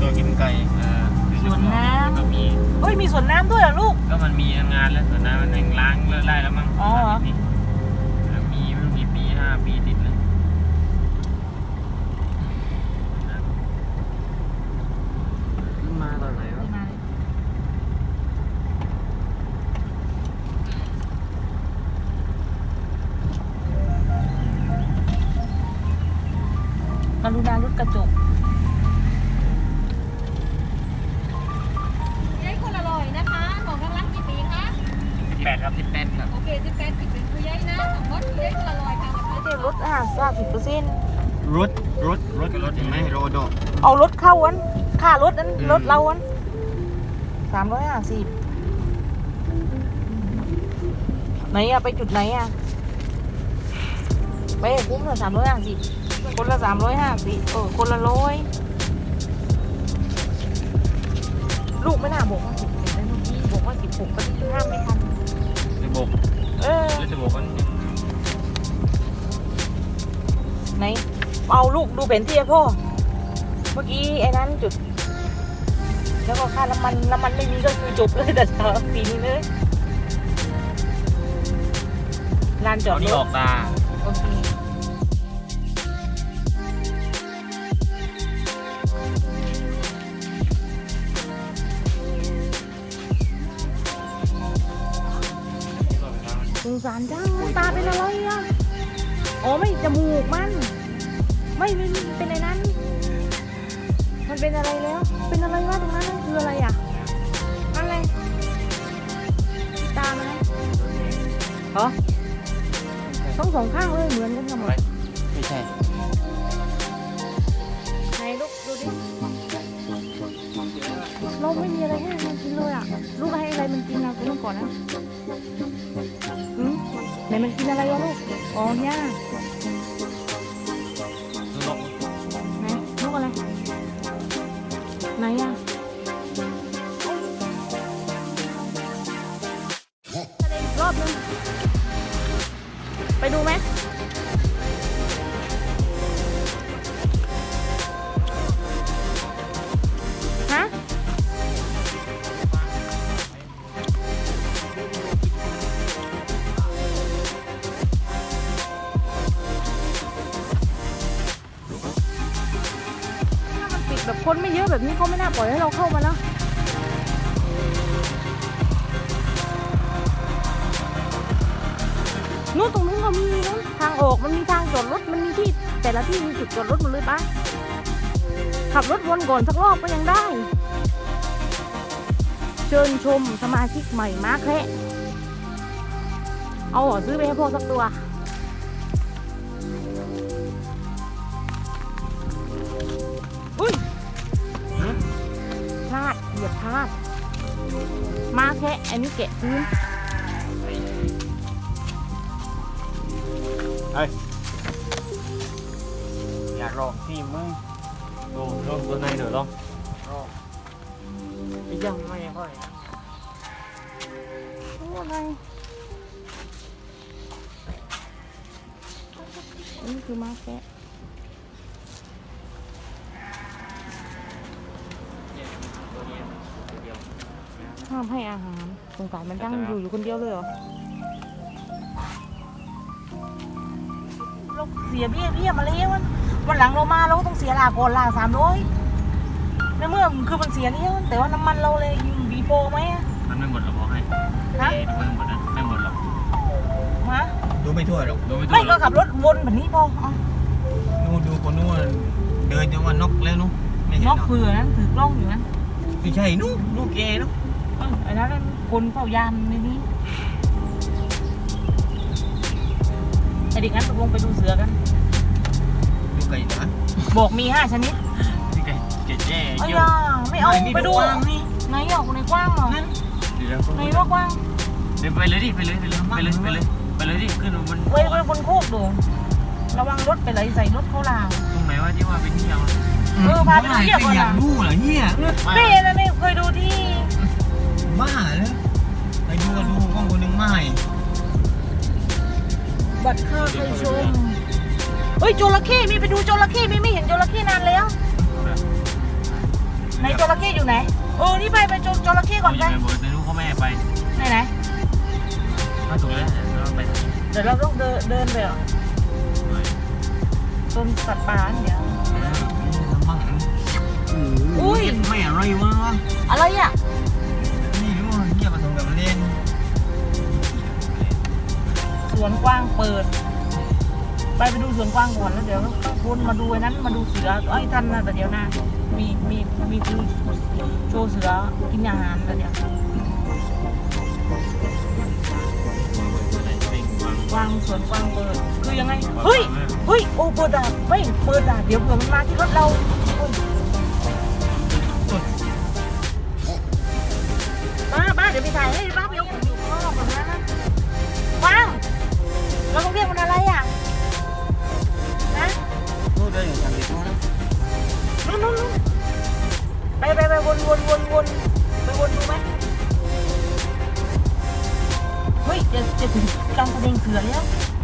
เป็นลูกโลกกินไก่เออสวนน้ก็มีำเฮ้ย มีสวนน้ำด้วยเหรอลูก ก็มันมีงานแล้วสวนน้ำมันแห่งล้างเลิกไล่แล้วมั้งอ๋อเหรอแล้วมีไม่รู้กี่ปีห้าปีติดเลยมาตอนไหนวะกรุณารุดกระจก ไม่ได้ลดอะสามสิบเปอร์เซ็นต์รถรถรถรถเห็นไหมโรโดเอารถเข้าวันค่ารถนั้นอืมรถเราวันสามร้อยห้าสิบไหนอะไปจุดไหนอะไปให้คุ้มเลยสามร้อยห้าสิบคนละสามร้อยห้าสิบเออคนละร้อย ลูกดูแผนที่ให้พ่อ เมื่อกี้ไอ้นั้นจุด แล้วก็ค่าน้ำมันน้ำมันไม่มีก็คือจบเลยแต่เช้าปีนี้เลยลานจอเอาดนี่รออถกตาโอเคสงสารจังตาเป็นอะไรอะ อ๋อไม่จมูกมัน ไม่ไม่ไม่เป็นอะไรนั้น มันเป็นอะไรแล้ว เป็นอะไรวะตรงนั้นนั่นคืออะไรอะอะไรตามันนะเหรอต้องสองข้างเลยเหมือนกันกันหมดไม่ใช่ไหนลูกดูดิเราไม่มีอะไรให้มันกินเลยอะลูกให้อะไรมันกินเราไปลูกก่อนนะอืมไหนมันกินอะไรวะลูกอ๋อย่า นึง ไปดูไหมฮะถ้ามันปิดแบบคนไม่เยอะแบบนี้เขาไม่น่าปล่อยให้เราเข้ามาแล้ว นู้นตรงนู้นก็มีนะทางออกมันมีทางจอดรถมันมีที่ แต่ละที่มีจุดจอดรถหมดเลยปะขับรถวนก่อนสักรอบก็ยังได้ เชิญชมสมาชิกใหม่มากแค่เอาอซื้อไปให้พ่อสักตัวอุ้ยพลาดเหยียบพลาดมาแค่อันนี้แกะพื้น อยากลองที่มึงดูลองตัวในหน่อยลองลองยังไม่ค่อยโอ้อะไรอันนี้คือม้าแกะเนี่ยตัวเนี้ยตัวเดียวห้ามให้อาหารสงสารมันตั้งอยู่อยู่คนเดียวเลยเหรอ สียเบี้ยเบี้ยมาแล้วมันวันหลังเรามาเราก็ต้องเสียลาก่อนลาสามร้อยในเมื่อคือมันเสียแล้วแต่ว่าน้ำมันเราเลยยิงบีโปไหมอะมันไม่หมดหรอกบอกให้ฮะเอ๊ะดูไม่หมดนะไม่หมดหรอกฮะดูไม่ทั่วหรอกดูไม่ไม่ถูกหรก็อกขับรถวนแบบนี้พอเอานู่นดูคนนู้นเดินจังหวะนกแล้วนู้นไม่เห็นนหรกอกเผื่อนั้นถือกล้องอยู่นั้นไม่ใช่นู้นลูกแกนู้นเออไอ้นั้นคนเฝ้ายามในนี้ อ้เด็กนั้นตกลงไปดูเสือกันดูไก่หนาบอกมีห้าชนิดนี่ไก่เจ๊เจ๊เอ้ยเยอะอะไม่เอานี่ไปดูกว้างนี่ ไหนอะในกว้างเหรอนั่นเดี๋ยวไหนว่ากว้างเดี๋ยวไปเลยดิไปเลยไปเลยไปเลยไปเลยไปเลยดิขึ้นบนไว้ไว้บนโคกดู ระวังรถไปไหลใส่รถเขาลาง ตรงไหนว่าที่ว่าไปเที่ยวเออพาไปเที่ยวก่อนนะอยากดูเหรอเนี่ยเป้นะนี่เคยดูที่บ้าเลยไปดูก็ดูกล้องคนหนึ่งไม่ บัตรค่าใครชม เฮ้ยจระเข้มีไปดูจระเข้มีไม่เห็นจระเข้นานแล้วไหนจระเข้อยู่ไหนเออนี่ไปไปจจระเข้ก่อนไปไปบอกจะรู้พ่อแม่ไปไหนไหนถ้าถูกแล้วเดี๋ยวเราไปเดี๋ยวเราต้องเดินเดินไปเหรอต้นสัตว์ป่าเนี่ยมั่งอุ้ยไม่อะไรวะอะไรอะ สวนกว้างเปิด ไปไปดูสวนกว้างก่อนแล้วเดี๋ยววนมาดูไอ้นั้นมาดูเสือไอ้ท่านนะแต่เดี๋ยวนะมีมีมีคือโชว์เสือกินอาหารแต่เดี๋ยวกว้างสวนกว้างเปิด คือยังไง เฮ้ย เฮ้ย โอ้เปิดอะไม่เปิดอะเดี๋ยวเผื่อมันมาที่รถเราเฮ้ยป้า เฮ้ยจะจะถึงกา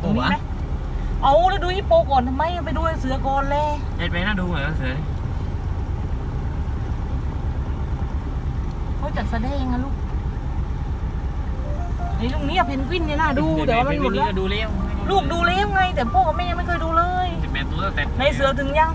เดี๋ยวตรงนี้ไหมเอาแล้วดูฮิปโปก่อนทำไมไปดูไอ้เสือก่อนเลยเอ็ดไปน่าดูเหมือนเสือเขาจัดแสดงอะลูกไอ้ตรงนี้อะเพนกวินเนี่ยน่าดูแต่ว่ามันหมดแล้ว ดูเลี้ยวลูกดูแล้วไง แต่พ่อกับแม่ยังไม่เคยดูเลยแม่ตัวแต่ ในเสือถึงยังยัง